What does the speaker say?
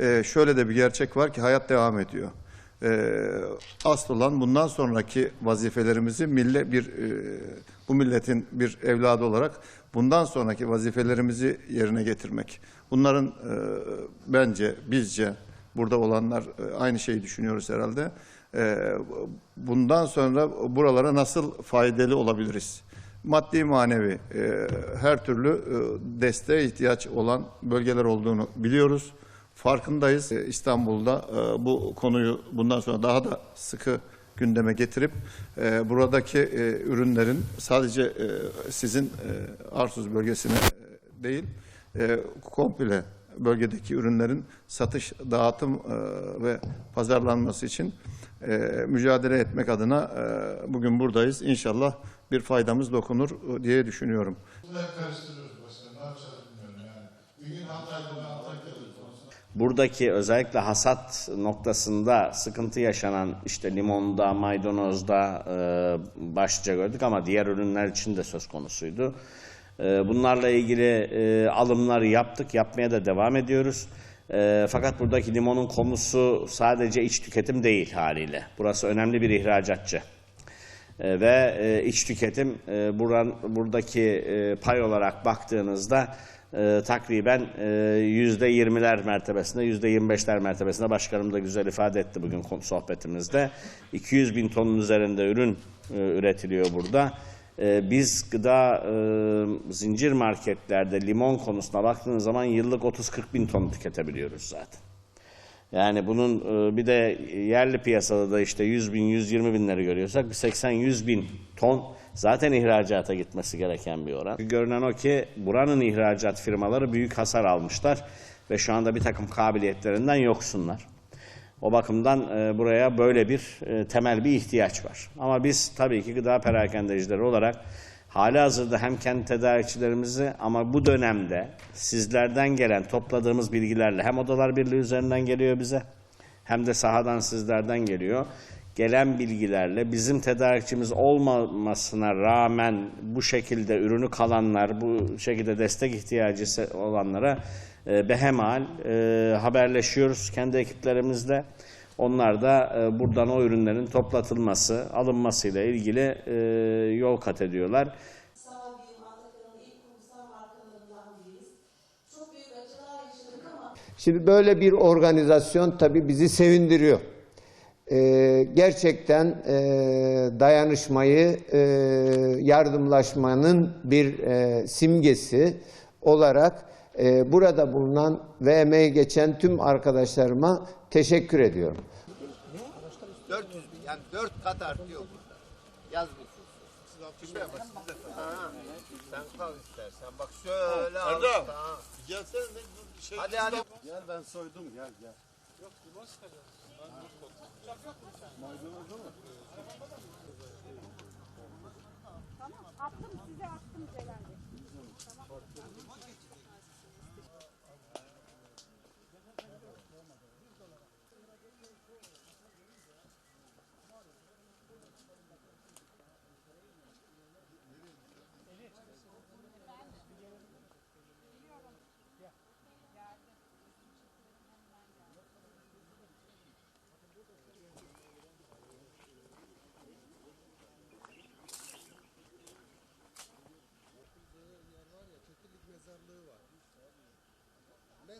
Ee, şöyle de bir gerçek var ki hayat devam ediyor. Ee, asıl olan bundan sonraki vazifelerimizi mille bir e, bu milletin bir evladı olarak bundan sonraki vazifelerimizi yerine getirmek. Bunların e, bence bizce burada olanlar e, aynı şeyi düşünüyoruz herhalde. E, bundan sonra buralara nasıl faydalı olabiliriz? Maddi manevi e, her türlü e, desteğe ihtiyaç olan bölgeler olduğunu biliyoruz farkındayız. Ee, İstanbul'da e, bu konuyu bundan sonra daha da sıkı gündeme getirip e, buradaki e, ürünlerin sadece e, sizin e, Arsuz bölgesine e, değil e, komple bölgedeki ürünlerin satış, dağıtım e, ve pazarlanması için e, mücadele etmek adına e, bugün buradayız. İnşallah bir faydamız dokunur diye düşünüyorum. Buradaki özellikle hasat noktasında sıkıntı yaşanan işte limonda, maydanozda e, başlıca gördük ama diğer ürünler için de söz konusuydu. E, bunlarla ilgili e, alımları yaptık, yapmaya da devam ediyoruz. E, fakat buradaki limonun konusu sadece iç tüketim değil haliyle. Burası önemli bir ihracatçı. E, ve e, iç tüketim e, buran, buradaki pay olarak baktığınızda e, takriben yüzde yirmiler mertebesinde, yüzde yirmi beşler mertebesinde başkanım da güzel ifade etti bugün sohbetimizde. 200 bin tonun üzerinde ürün e, üretiliyor burada. E, biz gıda e, zincir marketlerde limon konusuna baktığınız zaman yıllık 30-40 bin ton tüketebiliyoruz zaten. Yani bunun e, bir de yerli piyasada da işte 100 bin, 120 binleri görüyorsak bir 80-100 bin ton zaten ihracata gitmesi gereken bir oran. Görünen o ki buranın ihracat firmaları büyük hasar almışlar ve şu anda bir takım kabiliyetlerinden yoksunlar. O bakımdan e, buraya böyle bir e, temel bir ihtiyaç var. Ama biz tabii ki gıda perakendecileri olarak hali hazırda hem kendi tedarikçilerimizi ama bu dönemde sizlerden gelen topladığımız bilgilerle hem Odalar Birliği üzerinden geliyor bize hem de sahadan sizlerden geliyor. Gelen bilgilerle bizim tedarikçimiz olmamasına rağmen bu şekilde ürünü kalanlar, bu şekilde destek ihtiyacı olanlara e, behemal e, haberleşiyoruz kendi ekiplerimizle. Onlar da e, buradan o ürünlerin toplatılması, alınmasıyla ilgili e, yol kat ediyorlar. Şimdi böyle bir organizasyon tabii bizi sevindiriyor. Ee, gerçekten e, dayanışmayı, e, yardımlaşmanın bir e, simgesi olarak e, burada bulunan ve emeği geçen tüm arkadaşlarıma teşekkür ediyorum. 400 bin yani 4 kat artıyor burada. Yaz bir Şimdi bak siz ha, Sen kal istersen. Bak şöyle al. Erdem. Gelsene şey. Hadi hadi. Gel ben soydum gel gel. Attım size attım Celal Bey.